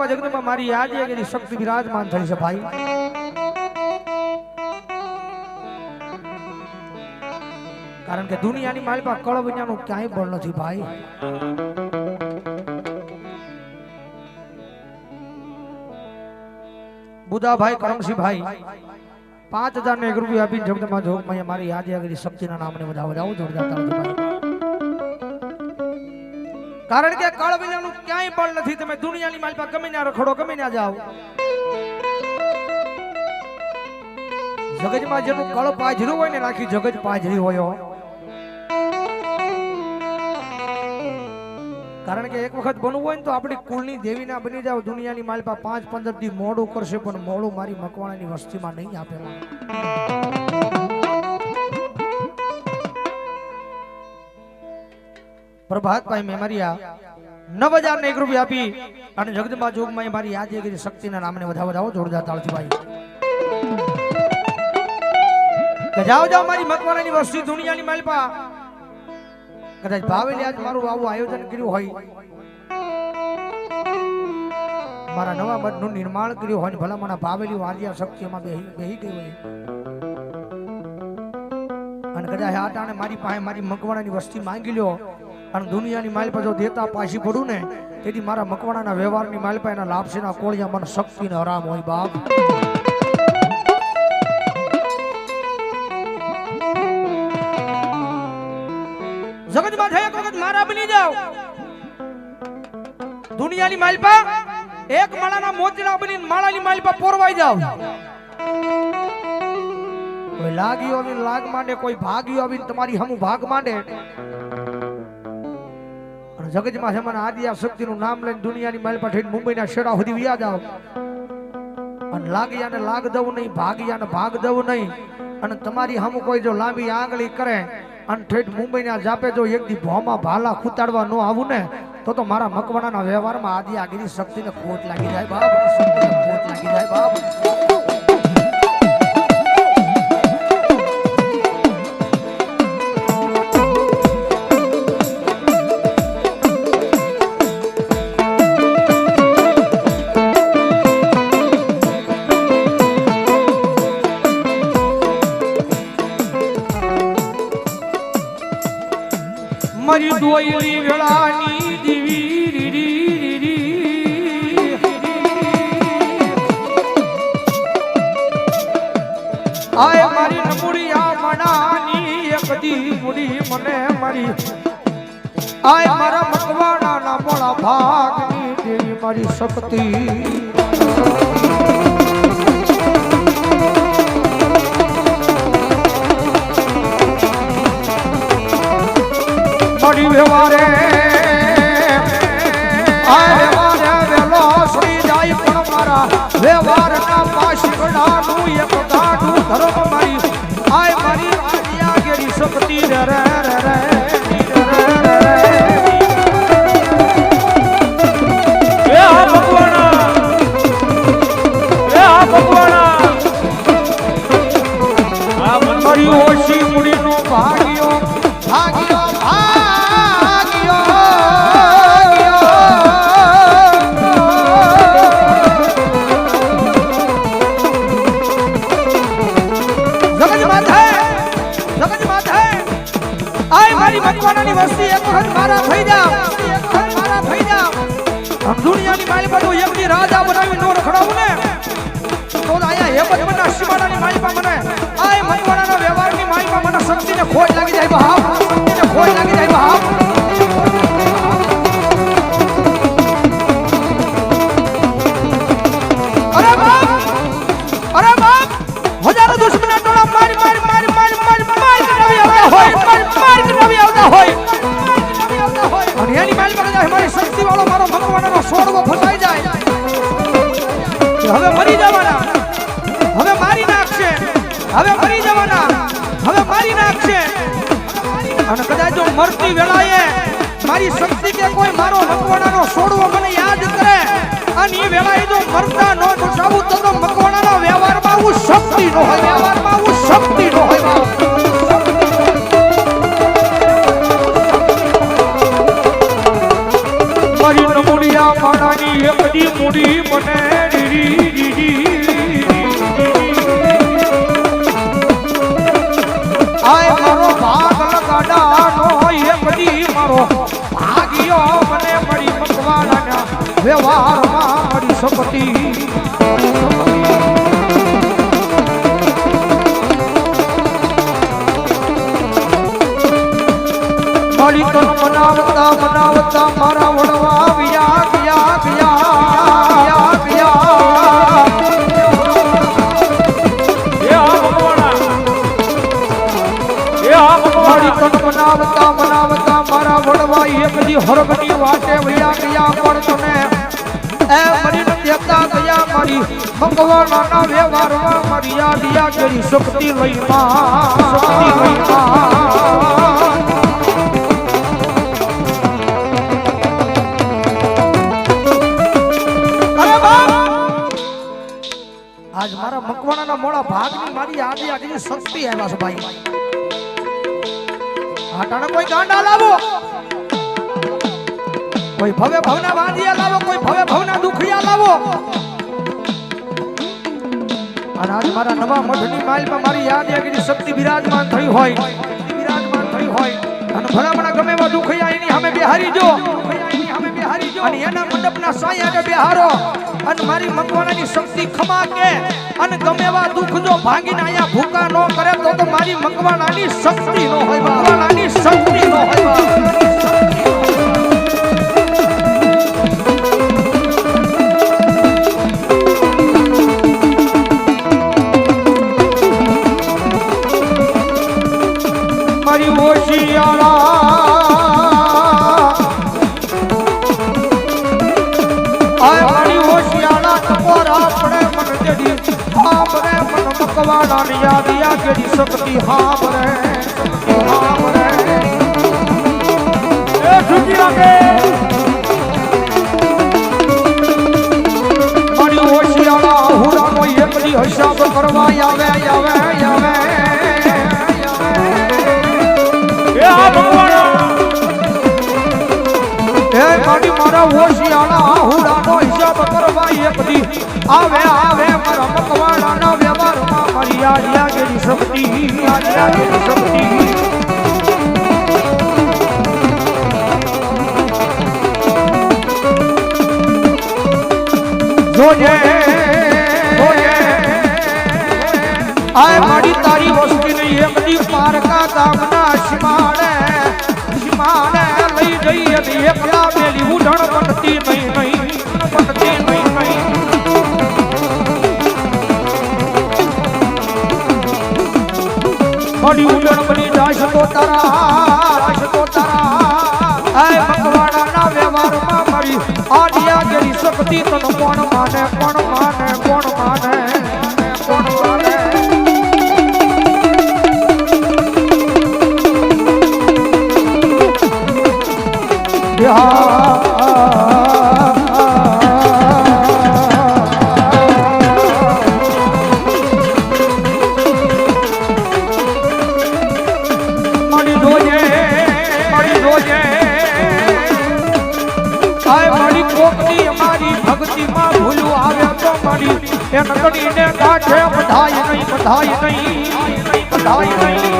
પાસે જગદંબા મારી યાદ એની શક્તિ વિરાજમાન થઈ છે ભાઈ. કારણ કે દુનિયાની માલિકા કળ વિનાનું ક્યાંય બળ નથી ભાઈ. બુદાભાઈ કરમસિંહભાઈ, પાંચ હજાર ને એક રૂપિયા આપીને જગદંબા જોગમાં મારી યાદ આગળ શક્તિના નામને બધા વધાવો, જોરદાર કારણ કે કળ વિનાનું ક્યાંય પણ નથી. તમે દુનિયાની માલપા ગમે ના રખડો, ગમે ના જાઓ. જગતમાં જેનું કળ પાજરું હોય ને, રાખી જગત પાજરી હોય. કારણ કે એક વખત બનવું હોય ને તો આપણી કુળની દેવી ના બની જાવ દુનિયાની માલપા પાંચ, પંદર દી મોડું કરશે, પણ મોડું મારી મકવાણાની વસ્તીમાં નહીં આપે પ્રભાતભાઈ મેમરિયા નવ હજાર ને એક રૂપિયા આપી અને જગદંબા જોગમાં મારી યાદ કરી શક્તિના નામને વધાવો વધાવો જોરદાર તાળથી ભાઈ જાઓ જાઓ મારી મકવાણાની વસ્તી દુનિયાની માલપા. કદાચ ભાવેલી આજ મારું આવું આયોજન કર્યું હોય. મારા નવા મઠનું નિર્માણ કર્યું હોય ને ભલા મને ભાવેલી વાંધ્યા શક્તિમાં બેહી બેહી ગઈ હોય. અને કદાચ આ ટાણે મારી પાસે મારી મકવાણાની વસ્તી માંગી લ્યો. અને દુનિયાની માલ પર જો દેતા પાછી પડું ને, તેથી મારા મકવાણાના વ્યવહારની માલ પર એના લાપસીના કોળિયા મને શક્તિ ને હરામ હોય બાપ. જગતમાં એક વખત મારા બની જાવ દુનિયાની માલપા એક માળાના મોજડા બની માળાની માલપા પોરવાઈ જાવ કોઈ લાગ્યો આવીને લાગ માંડે, કોઈ ભાગ્યો આવીને તમારી હમું ભાગ માંડે જગતમાં છે મને આદિયા શક્તિનું નામ લઈને દુનિયાની માલપા થઈને મુંબઈના શેડા સુધી વ્યા જાઓ. અને લાગ્યાને લાગ દઉં નહીં, ભાગ્યાને ભાગ દઉં નહીં. અને તમારી હમ કોઈ જો લાંબી આંગળી કરે અને ઠેઠ મુંબઈના જાપે જો એક દી ભોમાં ભાલા ખૂતાડવા ન આવું ને, તો તો મારા મકવાણાના વ્યવહારમાં આદિ આગીની શક્તિને ખોટ લાગી જાય બાપ. શક્તિને ખોટ લાગી જાય બાપ. મને મારી આય મારા મકવાણા ના મોળા ભાગની દેવી મારી શક્તિ. મળી વ્યવહારે વ્યવહારે વેલો ધર્મ મારી. આય મારી ગેરી શક્તિ રે. આયા શિવાળાની માલિકા મને આય મકવાણાના વ્યવહારની માલિકા મને શક્તિને ખોટ લાગી જાય બહાવ ખોટ લાગી જાય બહાવ મારી મારી મારી મારી મારી મારી નવી આવતા મારી નાખશે અને કદાચ જો મરતી વેળાએ મારી શક્તિ કે કોઈ મારો મકવાણાનો છોડવો મને યાદ કરે, અને એ વેળાએ જો મરતા નો બચાવું તો મકવાણાના વ્યવહારમાં હું શક્તિ નો હોય વ્યવહારમાં હું શક્તિ નો હોય. મારી નમુડિયા માણાની એક બધી મૂડી મને રીરી આય મારો ભાગ લગાડાનો એ બધી મારો ભાગ્યો મને મળી મકવાડાના વ્યવહારમાં મળી શકતી મળી તન મનાવતા મારા વડવા વિયા વડવા એકજી વાટે વૈયા ગયા પણ તમે એ મરી ન દેતા ગયા મારી, ભગવાનના વ્યવહારમાં મારી યાદ યા કરી શક્તિ લઈ માં શક્તિ લઈ આજ મારા યાદ યા શક્તિ આવ્યા છે આટાણે કોઈ ગાંડા લાવો. કોઈ ભવે ભવના વાંધિયા લાવો કોઈ ભવે ભવના દુખિયા લાવો અને આજ મારા નવા મઠની માલમાં મારી યાદ યાગીની શક્તિ બિરાજમાન થઈ હોય. બિરાજમાન થઈ હોય. અને ભલામણા ગમે એવા દુખિયા એની સામે બેહારી જો. અને એના મંડપના સાયા બેહારો. અને મારી મંગવાનાની શક્તિ ખમા કે. અને ગમે એવા દુઃખ જો ભાંગીને અહીંયા ભૂકા ન કરે તો મારી મંગવાનાની શક્તિ ન હોય મંગવાનાની શક્તિ ન હોય યાદ મારી હુડાનો એકલી હિસાબ કરવા આવે આવે આવે મારી ઓશિયાળા હુડાનો હિસાબ કરવા એકલી આવે આવે મારા મકવાડાના વ્યવહારમાં મારી યાદ યા શક્તિ યાદ યા શક્તિ જોજે જોજે. આય મારી તારી વસ્તીની એકડી પારકા ગામના શિમાડે લઈ જઈ અને એકલા મેલી ઉઢણ બનતી નહીં નહીં બનતી નહીં નહીં. મારી ઉડણ બની જાય તો તારા તો તારા. આય મકવાડાના વ્યવહારમાં મારી આડિયા ગેરી શક્તિ તન કોણ માને કોણ માને? એ નકડીને કાઠે બધાય નહીં બધાય નહીં બધાય નહીં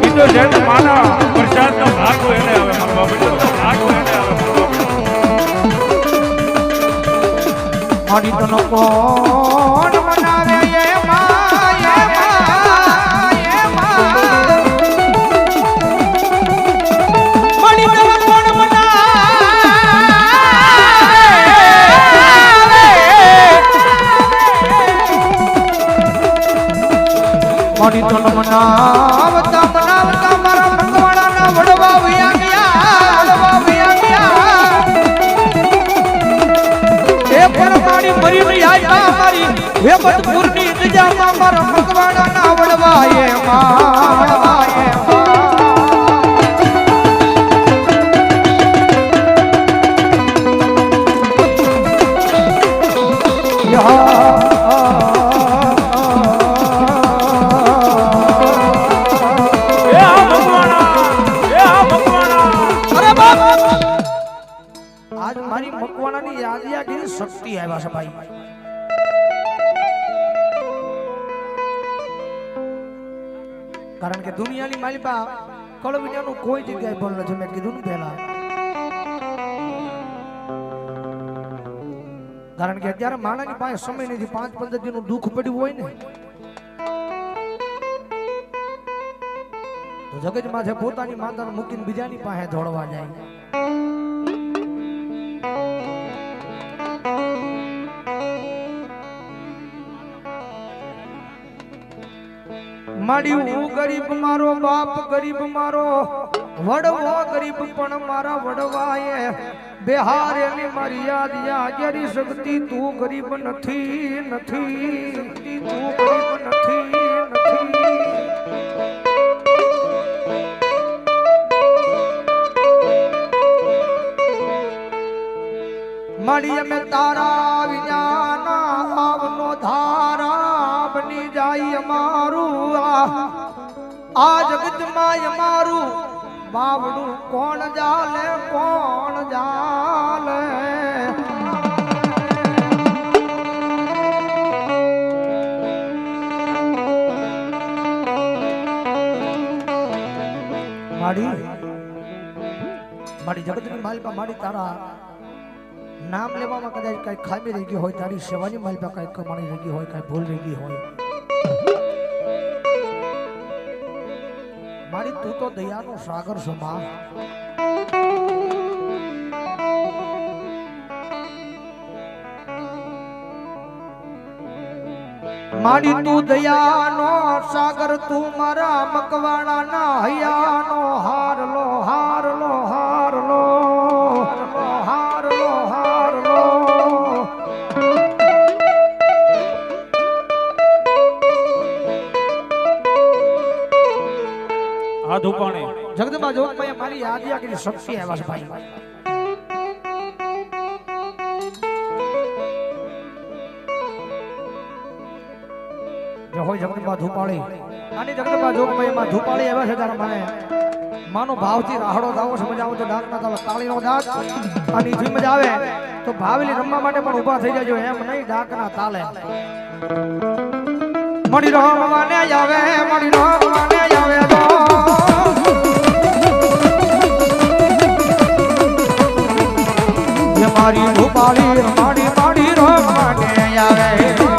ઈ તો જેને માના પ્રસાદનો ભાગ એને આવે ભાગ એને આવે મારી તનો કોણ કારણ કે બા માલિપા કળવિયાનું કોઈ જગ્યાએ બોલ નથી મેં કીધું ને કારણ કે અત્યારે માણાની પાસે સમય નથી, પાંચ પંદર દિનનું દુઃખ પડ્યું હોય ને. તો જગત માથે પોતાની માતાને મૂકીને બીજાની પાસે દોડવા જાય. માડી હું ગરીબ મારો બાપ, ગરીબ મારો વડવો, ગરીબ પણ મારા વડવાએ. બિહાર એની મારી યાદ યાગરી શક્તિ, તું ગરીબ નથી નથી, તું ગરીબ નથી નથી. મળી અમે તારા વિજ્ઞાના આવનો ધારા. જાય અમારું આ. જગતમાં અમારું બાવડું કોણ જાલે કોણ જાલે? માડી મારી જગતની માલિકા મારી તારા નામ લેવામાં કદાચ કઈ ખામી રહી ગઈ હોય, તારી સેવાની માલિકા કઈ કમાણી રહી ગઈ હોય, કઈ ભૂલ રહી ગઈ હોય મારી તું તો દયાનો સાગર છો, માં. મારી તું દયાનો સાગર, તું મારા મકવાણા ના હૈયાનો હારલો ધૂપાણી. જગદંબા જોગભાઈ મારી યાદ આગળ શક્તિ આવ્યા છે ભાઈ. જે હોય જગદંબા ધૂપાળી. આની જગદંબા જોગભાઈ માં ધૂપાળી આવ્યા છે ત્યારે મને માનો ભાવથી રાહડો દાવો છે, મજા આવે તો ડાક ના તાલો તાળીનો દાંત. અને જી મજા આવે તો ભાવેલી રમવા માટે પણ ઊભા થઈ જજો, એમ નહીં ડાક ના તાલે. મળી રહો મને આવે મળી રહો મને મારી ભોપાળી મારી મારી રોગ માટે આવે.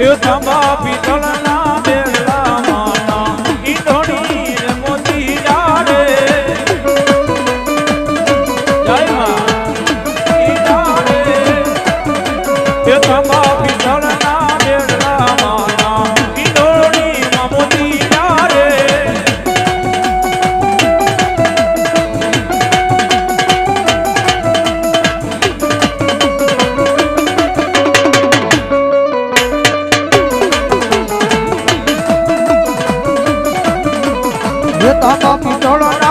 એ તમા પિતળના 打打打，走了。